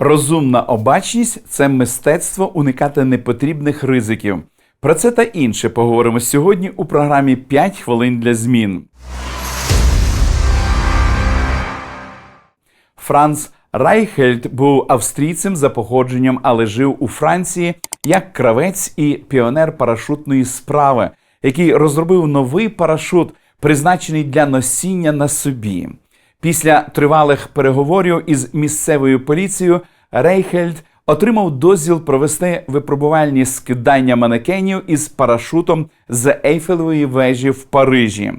Розумна обачність це мистецтво уникати непотрібних ризиків. Про це та інше поговоримо сьогодні у програмі «5 хвилин для змін. Франц Райхельд був австрійцем за походженням, але жив у Франції як кравець і піонер парашутної справи, який розробив новий парашут, призначений для носіння на собі. Після тривалих переговорів із місцевою поліцією Рейхельд отримав дозвіл провести випробувальні скидання манекенів із парашутом з Ейфелевої вежі в Парижі.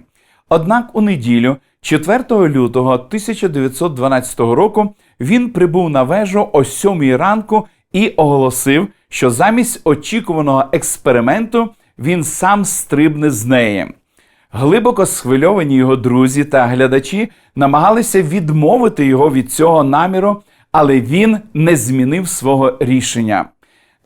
Однак у неділю, 4 лютого 1912 року, він прибув на вежу о 7 ранку і оголосив, що замість очікуваного експерименту він сам стрибне з неї. Глибоко схвильовані його друзі та глядачі намагалися відмовити його від цього наміру, але він не змінив свого рішення.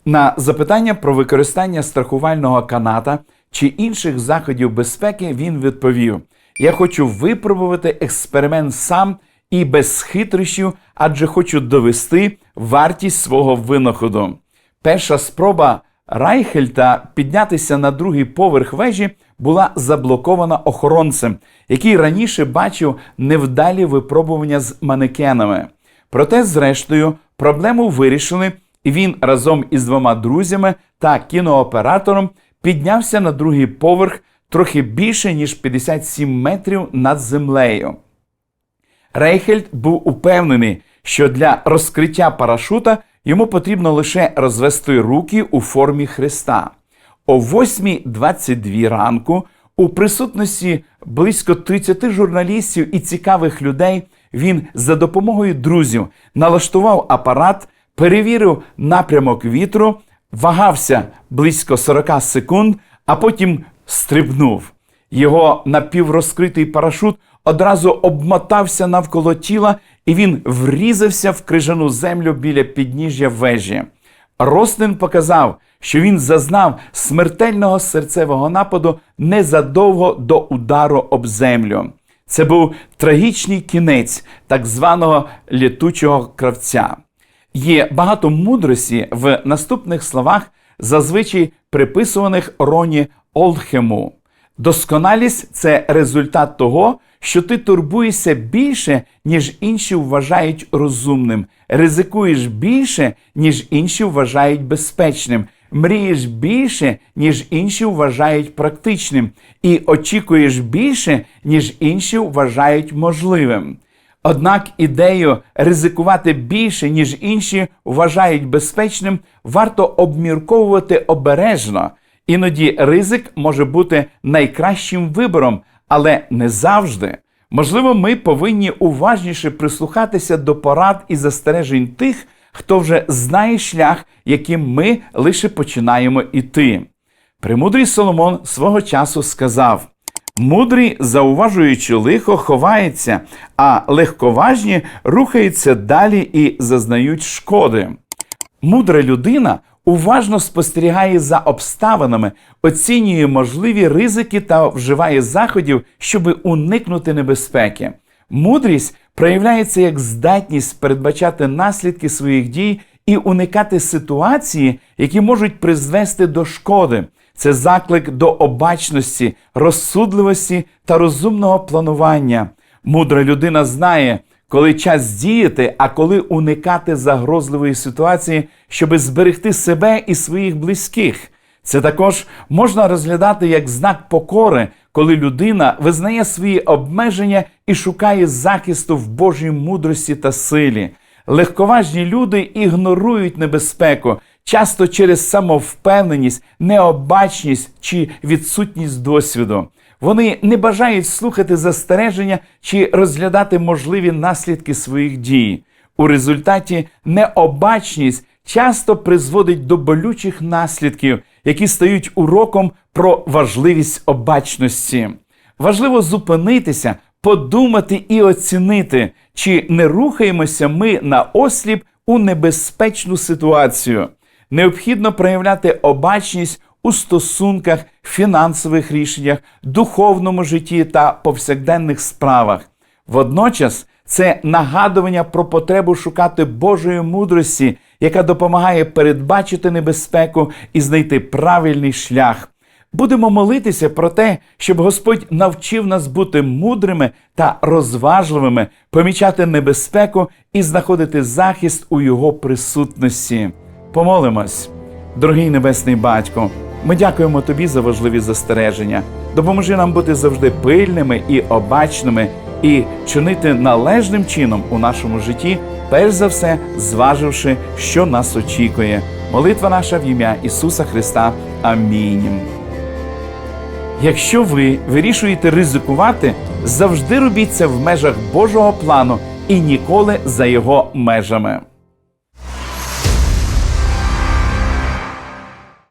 На запитання про використання страхувального каната чи інших заходів безпеки він відповів: Я хочу випробувати експеримент сам і без хитрощів, адже хочу довести вартість свого винаходу. Перша спроба Райхельта піднятися на другий поверх вежі була заблокована охоронцем, який раніше бачив невдалі випробування з манекенами. Проте, зрештою, проблему вирішили, і він разом із двома друзями та кінооператором піднявся на другий поверх трохи більше ніж 57 метрів над землею. Рейхельд був упевнений, що для розкриття парашута йому потрібно лише розвести руки у формі Христа. О 8.22 ранку, у присутності близько 30 журналістів і цікавих людей, він за допомогою друзів налаштував апарат, перевірив напрямок вітру, вагався близько 40 секунд, а потім стрибнув. Його напіврозкритий парашут одразу обмотався навколо тіла, і він врізався в крижану землю біля підніжжя вежі. Ростин показав, що він зазнав смертельного серцевого нападу незадовго до удару об землю. Це був трагічний кінець так званого літучого кравця. Є багато мудрості в наступних словах, зазвичай приписуваних Роні Олдхему. Досконалість це результат того, що ти турбуєшся більше, ніж інші вважають розумним, ризикуєш більше, ніж інші вважають безпечним, мрієш більше, ніж інші вважають практичним, і очікуєш більше, ніж інші вважають можливим. Однак ідею ризикувати більше, ніж інші вважають безпечним, варто обмірковувати обережно. Іноді ризик може бути найкращим вибором, але не завжди. Можливо, ми повинні уважніше прислухатися до порад і застережень тих, хто вже знає шлях, яким ми лише починаємо іти. Премудрий Соломон свого часу сказав: мудрий, зауважуючи лихо, ховається, а легковажні рухаються далі і зазнають шкоди. Мудра людина уважно спостерігає за обставинами, оцінює можливі ризики та вживає заходів, щоб уникнути небезпеки. Мудрість проявляється як здатність передбачати наслідки своїх дій і уникати ситуації, які можуть призвести до шкоди. Це заклик до обачності, розсудливості та розумного планування. Мудра людина знає, коли час діяти, а коли уникати загрозливої ситуації, щоби зберегти себе і своїх близьких. Це також можна розглядати як знак покори, коли людина визнає свої обмеження і шукає захисту в Божій мудрості та силі. Легковажні люди ігнорують небезпеку, часто через самовпевненість, необачність чи відсутність досвіду. Вони не бажають слухати застереження чи розглядати можливі наслідки своїх дій. У результаті необачність часто призводить до болючих наслідків, які стають уроком про важливість обачності. Важливо зупинитися, подумати і оцінити, чи не рухаємося ми на осліп у небезпечну ситуацію. Необхідно проявляти обачність у стосунках, фінансових рішеннях, духовному житті та повсякденних справах. Водночас це нагадування про потребу шукати Божої мудрості, яка допомагає передбачити небезпеку і знайти правильний шлях. Будемо молитися про те, щоб Господь навчив нас бути мудрими та розважливими, помічати небезпеку і знаходити захист у Його присутності. Помолимось, дорогий небесний батько. Ми дякуємо тобі за важливі застереження. Допоможи нам бути завжди пильними і обачними, і чинити належним чином у нашому житті, перш за все, зваживши, що нас очікує. Молитва наша в ім'я Ісуса Христа. Амінь. Якщо ви вирішуєте ризикувати, завжди робіть це в межах Божого плану і ніколи за його межами.